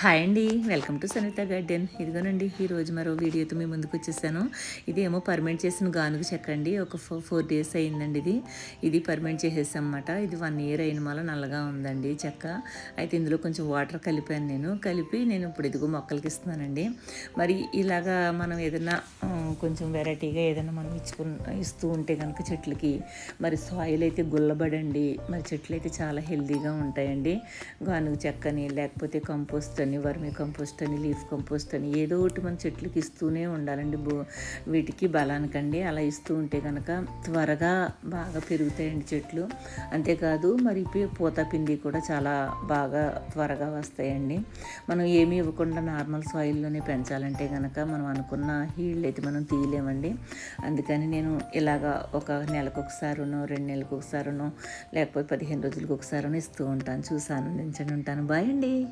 Hi అండి. Welcome to Sanitha garden. ఇదిగోనండి ఈరోజు మరో వీడియోతో మీ ముందుకు వచ్చేసాను. ఇది ఏమో పర్మనెంట్ చేసిన గానుగ చెక్క అండి. ఒక ఫోర్ ఫోర్ డేస్ అయిందండి ఇది. ఇది పర్మనెంట్ చేసేసామన్నమాట ఇది వన్ ఇయర్ అయిన మళ్ళీ నల్లగా ఉందండి చెక్క. అయితే ఇందులో కొంచెం వాటర్ కలిపాను నేను. కలిపి నేను ఇప్పుడు ఇదిగో మొక్కలకి ఇస్తున్నానండి. మరి ఇలాగా మనం ఏదైనా కొంచెం వెరైటీగా ఏదైనా మనం ఇచ్చుకు ఇస్తూ ఉంటే కనుక చెట్లకి మరి సాయిల్ అయితే గుల్లబడండి. మరి చెట్లు అయితే చాలా హెల్తీగా ఉంటాయండి. గానుగ చెక్కని లేకపోతే కంపోస్ట్ అని వర్మి కంపోస్ట్ అని లీఫ్ కంపోస్ట్ అని ఏదో ఒకటి మన చెట్లకి ఇస్తూనే ఉండాలండి. బో వీటికి బలానికండి అలా ఇస్తూ ఉంటే కనుక త్వరగా బాగా పెరుగుతాయండి చెట్లు. అంతేకాదు మరి పూత పిండి కూడా చాలా బాగా త్వరగా వస్తాయండి. మనం ఏమీ ఇవ్వకుండా నార్మల్ సాయిల్లోనే పెంచాలంటే కనుక మనం అనుకున్న హీల్డ్ అయితే మనం తీయలేమండి. అందుకని నేను ఇలాగా ఒక నెలకు ఒకసారినో రెండు నెలలకు ఒకసారినో లేకపోతే పదిహేను రోజులకు ఒకసారినో ఇస్తూ ఉంటాను. చూసి ఆనందించండి ఉంటాను. బాయ్ అండి.